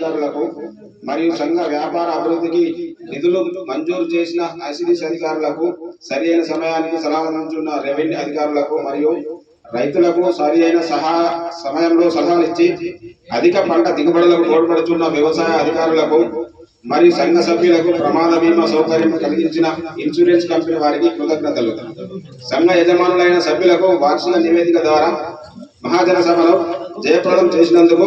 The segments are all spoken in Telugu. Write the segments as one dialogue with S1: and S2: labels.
S1: అధికారులకు మరియు సంఘ వ్యాపార అభివృద్ధికి నిధులు మంజూరు చేసిన ఐసిడిసి అధికారులకు సరి అయిన సమయానికి సలహాలు అందించున్న రెవెన్యూ అధికారులకు మరియు రైతులకు సరి అయిన సహా సమయంలో సలహాలు ఇచ్చి అధిక పంట దిగుబడులకు తోడ్పడుతున్న వ్యవసాయ అధికారులకు మరియు సంఘ సభ్యులకు ప్రమాద బీమా సౌకర్యం కలిగించిన ఇన్సూరెన్స్ కంపెనీ వారికి కృతజ్ఞతలు. సంఘ యజమానులైన సభ్యులకు వార్షిక నివేదిక ద్వారా మహాజన సభలో జయప్రదం చేసినందుకు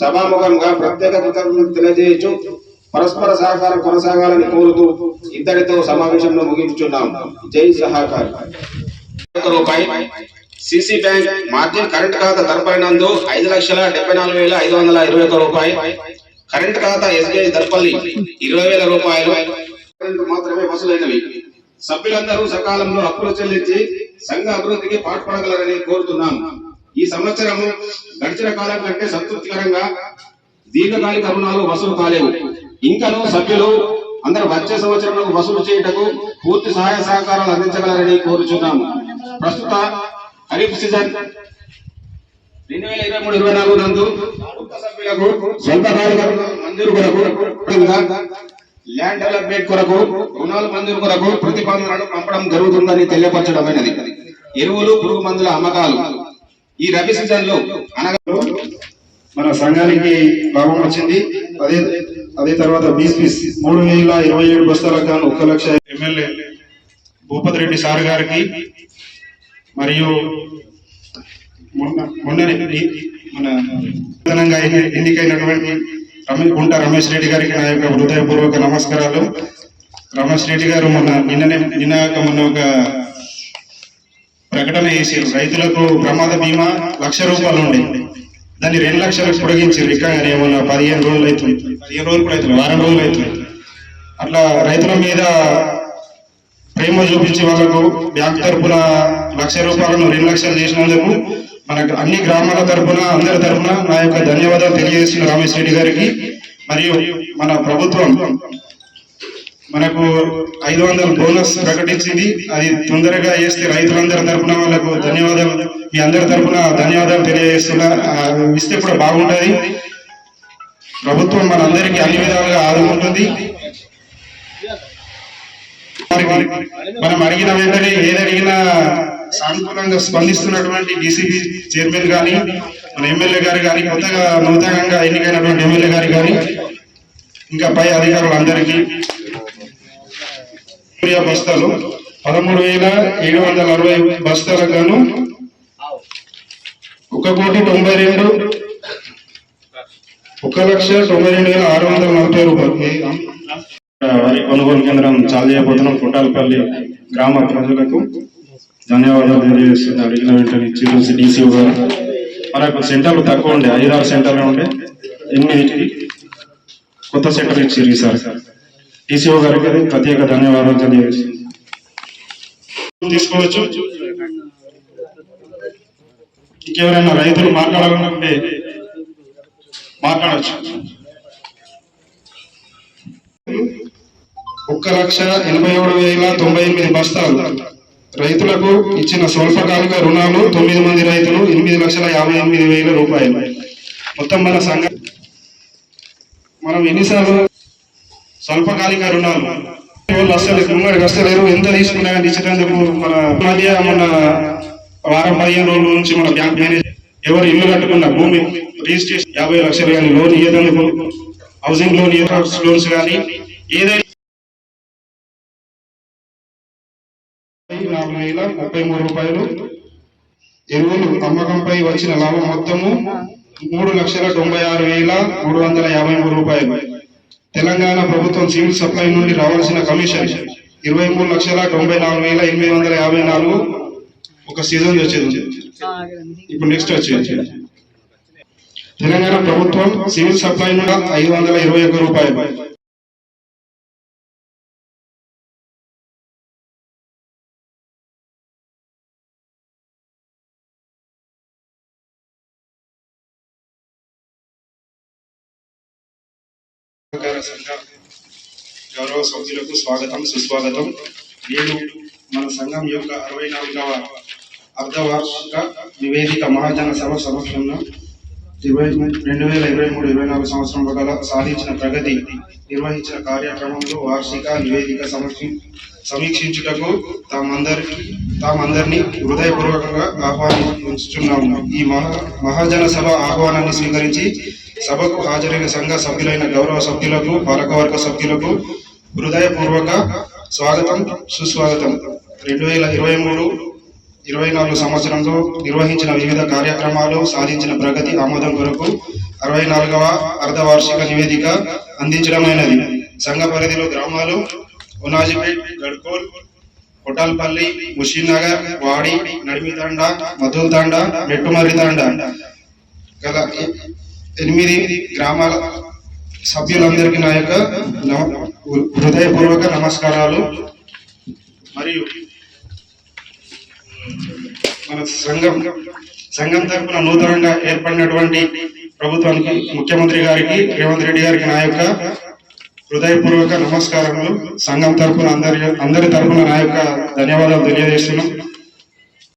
S1: సభాముఖంగా ప్రత్యేక కృతజ్ఞతలు తెలియజేయచ్చు. పరస్పర సహకారం కొనసాగాలని కోరుతూ ఇద్దరితో సమావేశంలో ముగించున్నాం జై సహకార. రూపాయి. సిసి బ్యాంక్ మార్జిన్ కరెంట్ ఖాతా దర్పడినందు ఐదు లక్షల డెబ్బై నాలుగు వేల ఐదు వందల ఇరవై ఒక్క రూపాయి. కరెంట్ ఖాతా ఎస్బీఐ దర్పల్లి ఇరవై వేల రూపాయలు. మాత్రమే వసూలైనవి. సభ్యులందరూ సకాలంలో అప్పులు చెల్లించి సంఘ అభివృద్ధికి పాటుపడగలరని కోరుతున్నాం. ఈ సంవత్సరము గడిచిన కాలం కంటే సంతృప్తికరంగా దీర్ఘకాలిక రుణాలు వసూలు కాలేవు. ఇంకనూ సభ్యులు అందరూ వచ్చే సంవత్సరంలో వసూలు చేయుటకు పూర్తి సహాయ సహకారాలు అందించగలరని కోరుచున్నాము. ప్రస్తుత ఖరీఫ్ సీజన్ రెండు వేల ఇరవై మూడు ఇరవై నాలుగు నందు సభ్యులకు స్వల్పకాలిక మంజూరు కొరకు ల్యాండ్ డెవలప్మెంట్ కొరకు రుణాలు మంజూరు కొరకు ప్రతిపాదనలు పంపడం జరుగుతుందని తెలియపరచడమైనది. ఎరువులు పురుగు మందుల అమ్మకాలు. ఈ రబీ సీజన్లో అనగా
S2: మన సంఘానికి లాభం వచ్చింది. అదే అదే తర్వాత బీసీ మూడు వేల ఇరవై ఏడు బస్తాల గాను ఒక లక్ష ఎమ్మెల్యే భూపతి రెడ్డి సార్ గారికి మరియు మొన్న మొన్ననే మన నూతనంగా ఎన్నికైనటువంటి రమేష్ గుంట రమేష్ రెడ్డి గారికి నా యొక్క హృదయపూర్వక నమస్కారాలు. రమేష్ రెడ్డి గారు మొన్న నిన్ననే నిన్నగాక మొన్న ఒక ప్రకటన చేసారు రైతులకు ప్రమాద బీమా లక్ష రూపాయలు ఉండే. దాన్ని రెండు లక్షలకు పొడిగించారు ఇంకా ఏమన్నా పదిహేను రోజులు అవుతుంది. పదిహేను రోజులు కూడా అవుతుంది. వారం రోజులు అవుతుంది. అట్లా రైతుల మీద ప్రేమ చూపించి వాళ్ళకు బ్యాంక్ తరపున లక్ష రూపాయలను రెండు లక్షలు చేసినందుకు మనకు అన్ని గ్రామాల తరపున అందరి తరపున నా యొక్క ధన్యవాదాలు తెలియజేస్తున్న రమేష్ రెడ్డి గారికి. మరియు మన ప్రభుత్వం మనకు ఐదు వందల బోనస్ ప్రకటించింది. అది తొందరగా చేస్తే రైతులందరి తరపున వాళ్ళకు ధన్యవాదాలు మీ అందరి తరపున ధన్యవాదాలు తెలియజేస్తున్నా. ఇస్తే కూడా బాగుంటుంది. ప్రభుత్వం మనందరికీ అన్ని విధాలుగా ఆదుకుంటుంది మనం అడిగిన వెంటనే ఏదడిగినా సానుకూలంగా స్పందిస్తున్నటువంటి డీసీబీ చైర్మన్ కానీ మన ఎమ్మెల్యే గారు కానీ కొత్తగా నూతనంగా ఎన్నికైనటువంటి ఎమ్మెల్యే గారు కానీ ఇంకా పై అధికారులు అందరికీ యూరియా బస్తాలు పదమూడు వేల ఏడు వందల అరవై బస్తాలకు గాను ఒక కోటి తొంభై రెండు ఒక లక్ష తొంభై రెండు వేల ఆరు వందల నలభై రూపాయలు. వరి కొనుగోలు కేంద్రం చాలు చేయబోతున్నాం పుట్టాలపల్లి గ్రామ ప్రజలకు ధన్యవాదాలు తెలియజేస్తుంది అడిగిన వెంటనే ఇచ్చి డీసీ గారు మనకు సెంటర్లు తక్కువ ఉండే ఐదారు సెంటర్లు ఉండే. ఎనిమిదికి కొత్త సెంటర్ ఇచ్చారు సార్? టీసీఓ గారికి ప్రత్యేక ధన్యవాదాలు తెలియజేస్తుంది తీసుకోవచ్చు. ఇంకెవరైనా రైతులు మాట్లాడాలంటే మాట్లాడచ్చు. ఒక్క లక్ష ఎనభై ఏడు వేల తొంభై ఎనిమిది బస్తాలు. రైతులకు ఇచ్చిన స్వల్పకాలిక రుణాలు తొమ్మిది మంది రైతులు ఎనిమిది లక్షల యాభై ఎనిమిది వేల రూపాయలు. మొత్తం మన సంఘం మనం ఎన్నిసార్లు స్వల్పకాలిక రుణాలు. వాళ్ళు అసలు ముంగడికి వస్తలేరు ఎంత తీసుకున్నా ఇచ్చేటందుకు మన మధ్య మన వారం పదిహేను రోజుల నుంచి మన బ్యాంక్ మేనేజర్ ఎవరు ఇల్లు కట్టుకున్న భూమి రిజిస్ట్రేషన్ యాభై లక్షలు కానీ లోన్ ఇయ్యేటందుకు హౌసింగ్ లోన్ లోన్స్ కానీ ఏదైనా నాలుగు వేల ముప్పై మూడు రూపాయలు ఎరువులు అమ్మకంపై వచ్చిన లాభం మొత్తము మూడు లక్షల తొంభై ఆరు వేల మూడు వందల యాభై మూడు రూపాయలు. తెలంగాణ ప్రభుత్వం సివిల్ సప్లై నుండి రావాల్సిన కమిషన్ ఇరవై మూడు లక్షల తొంభై నాలుగు వేల ఎనిమిది వందల యాభై నాలుగు ఒక సీజన్ వచ్చేది ఇప్పుడు నెక్స్ట్ వచ్చేది. తెలంగాణ ప్రభుత్వం సివిల్ సప్లై నుండి ఐదు వందల ఇరవై ఒక్క రూపాయలు. సహకార సంఘ గౌరవ సభ్యులకు స్వాగతం సుస్వాగతం. నేను మన సంఘం యొక్క అరవై నాలుగవ అర్ధవార్షిక నివేదిక మహాజన సభ సమక్షంలో ఇరవై రెండు వేల ఇరవై మూడు ఇరవై నాలుగు సంవత్సరం గల సాధించిన ప్రగతి నిర్వహించిన కార్యక్రమంలో వార్షిక నివేదిక సమీక్ష సమీక్షించుటకు తామందరికి తామందరినీ హృదయపూర్వకంగా ఆహ్వానించుతున్నాము ఈ మహా మహాజన సభ ఆహ్వానాన్ని స్వీకరించి సభకు హాజరైన సంఘ సభ్యులైన గౌరవ సభ్యులకు పాలకవర్గ సభ్యులకు హృదయపూర్వక స్వాగతం సుస్వాగతం. రెండు వేల ఇరవై మూడు ఇరవై నాలుగు సంవత్సరంలో నిర్వహించిన వివిధ కార్యక్రమాలు సాధించిన ప్రగతి ఆమోదం కొరకు అరవై నాలుగవ అర్ధవార్షిక నివేదిక అందించడమైనది. సంఘ పరిధిలో గ్రామాలు ఉనాజిపేట్ గడ్కోల్ కొటాల్పల్లి ముషీనగర్ వాడి నడిమితాండ మధుల్ మెట్టుమరితాండ గల ఎనిమిది గ్రామాల సభ్యులందరికీ నా యొక్క హృదయపూర్వక నమస్కారాలు. మరియు మన సంఘం సంఘం తరపున నూతనంగా ఏర్పడినటువంటి ప్రభుత్వానికి ముఖ్యమంత్రి గారికి రేవంత్ రెడ్డి గారికి నా యొక్క హృదయపూర్వక నమస్కారములు. సంఘం తరపున అందరి అందరి తరపున నా యొక్క ధన్యవాదాలు తెలియజేస్తున్నాం.